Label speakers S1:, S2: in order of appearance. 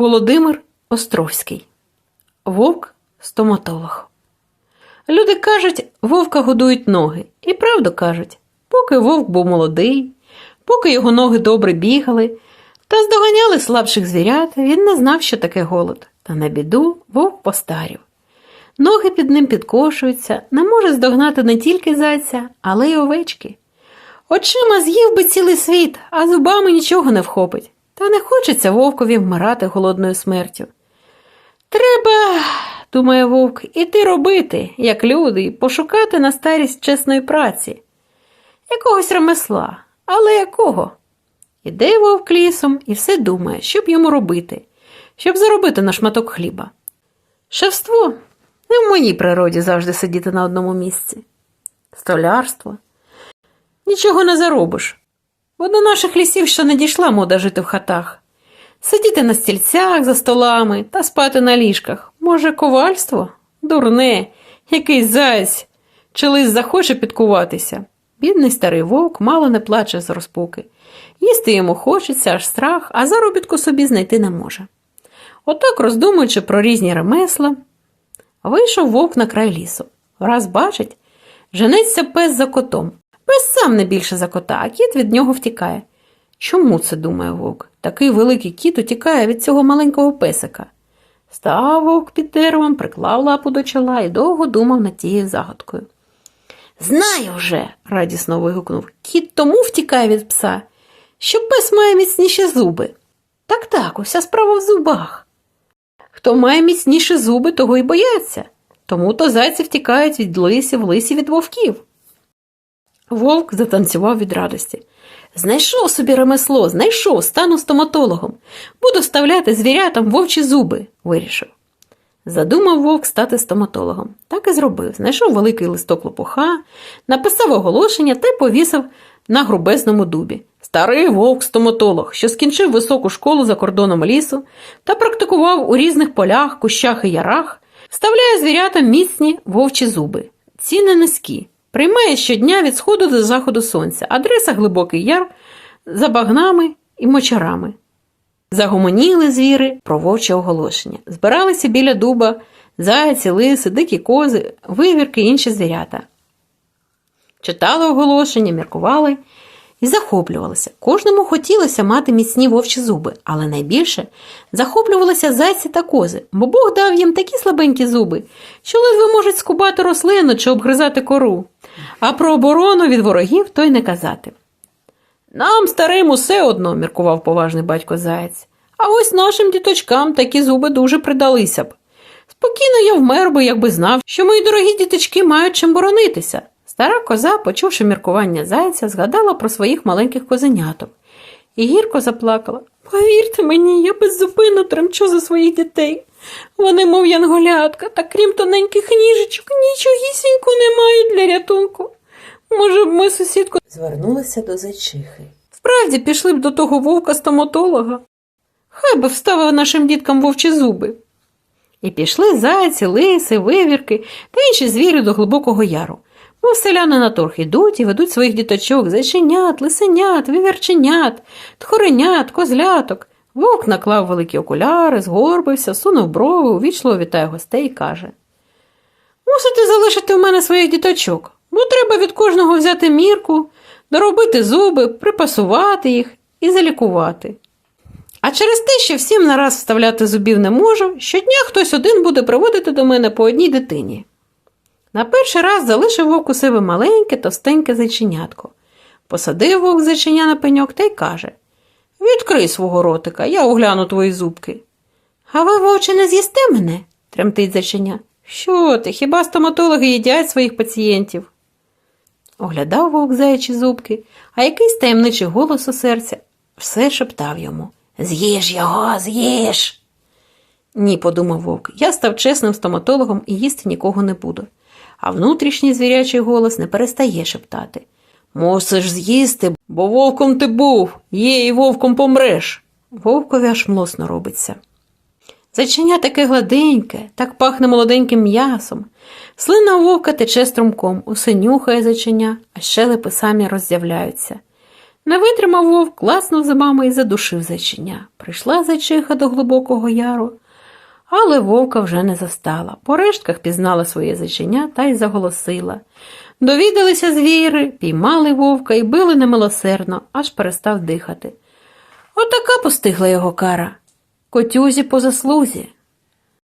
S1: Володимир Островський. Вовк стоматолог. Люди кажуть, вовка годують ноги. І правду кажуть, поки вовк був молодий, поки його ноги добре бігали та здоганяли слабших звірят, він не знав, що таке голод. Та на біду вовк постарів. Ноги під ним підкошуються, не може здогнати не тільки зайця, але й овечки. Очима з'їв би цілий світ, а зубами нічого не вхопить. Та не хочеться вовкові вмирати голодною смертю. Треба, думає вовк, іти робити, як люди, пошукати на старість чесної праці, якогось ремесла, але якого? Іде вовк лісом і все думає, що б йому робити, щоб заробити на шматок хліба. Шефство не в моїй природі завжди сидіти на одному місці. Столярство. Нічого не заробиш. Бо до наших лісів ще не дійшла мода жити в хатах. Сидіти на стільцях за столами та спати на ліжках. Може, ковальство? Дурне, якийсь заяць. Чи лис захоче підкуватися. Бідний старий вовк мало не плаче з розпуки. Їсти йому хочеться, аж страх, а заробітку собі знайти не може. Отак, роздумуючи про різні ремесла, вийшов вовк на край лісу. Раз бачить, женеться пес за котом. Пес сам не більше за кота, а кіт від нього втікає. Чому це, думає вовк? Такий великий кіт утікає від цього маленького песика. Став вовк під деревом, приклав лапу до чола і довго думав над тією загадкою. Знаю вже, радісно вигукнув. Кіт тому втікає від пса, що пес має міцніші зуби. Так так, уся справа в зубах. Хто має міцніші зуби, того й бояться. Тому то зайці втікають від лисів, лисі від вовків. Вовк затанцював від радості. Знайшов собі ремесло, знайшов, стану стоматологом. Буду вставляти звірятам вовчі зуби, вирішив. Задумав вовк стати стоматологом. Так і зробив. Знайшов великий листок лопуха, написав оголошення та й повісив на грубезному дубі. Старий вовк-стоматолог, що скінчив високу школу за кордоном лісу та практикував у різних полях, кущах і ярах, вставляє звірятам міцні вовчі зуби. Ціни низькі. Приймає щодня від сходу до заходу сонця, адреса Глибокий Яр за багнами і мочарами. Загомоніли звіри про вовче оголошення. Збиралися біля дуба зайці, лиси, дикі кози, вивірки і інші звірята. Читали оголошення, міркували і захоплювалися. Кожному хотілося мати міцні вовчі зуби, але найбільше захоплювалися зайці та кози, бо Бог дав їм такі слабенькі зуби, що ледве можуть скубати рослину чи обгризати кору. А про оборону від ворогів то й не казати. Нам, старим, усе одно, міркував поважний батько заєць. А ось нашим діточкам такі зуби дуже придалися б. Спокійно я вмер би, якби знав, що мої дорогі діточки мають чим боронитися. Стара коза, почувши міркування зайця, згадала про своїх маленьких козеняток і гірко заплакала. Повірте мені, я беззупинно тремчу за своїх дітей. Вони, мов янголятка, та крім тоненьких ніжечок, нічогісінько не мають для рятунку. Може б ми, сусідко,
S2: Звернулася до зайчихи.
S1: справді пішли б до того вовка стоматолога. Хай би вставив нашим діткам вовчі зуби. І пішли зайці, лиси, вивірки та інші звірі до глибокого яру. Мов селяни на торг ідуть і ведуть своїх діточок, зайченят, лисенят, вивірченят, тхоренят, козляток. Вовк наклав великі окуляри, згорбився, сунув брови, увічливо вітає гостей і каже Мусите залишити в мене своїх діточок, бо треба від кожного взяти мірку, доробити зуби, припасувати їх і залікувати. А через те, що всім нараз вставляти зубів не можу, щодня хтось один буде приводити до мене по одній дитині. На перший раз залишив вовк у себе маленьке, товстеньке зайченятко. Посадив вовк зайченя на пеньок та й каже Відкрий свого ротика, я огляну твої зубки. А ви, вовче, не з'їсте мене? тремтить зайченя. Що ти? Хіба стоматологи їдять своїх пацієнтів? Оглядав вовк заячі зубки, а якийсь таємничий голос у серця все шептав йому З'їж його, з'їж. Ні, подумав вовк, я став чесним стоматологом і їсти нікого не буду. А внутрішній звірячий голос не перестає шептати. Мусиш з'їсти, бо вовком ти був, є і вовком помреш. Вовкові аж млосно робиться. Зайченя таке гладеньке, так пахне молоденьким м'ясом. Слина вовка тече струмком, усе нюхає зайченя, а щелепи самі роззявляються. Не витримав вовк, класнув зубами і задушив зайчиня. Прийшла зайчиха до глибокого яру, але вовка вже не застала. По рештках пізнала своє зайчиня та й заголосила. Довідалися звіри, піймали вовка і били немилосердно, аж перестав дихати. Отака постигла його кара. Котюзі по заслузі.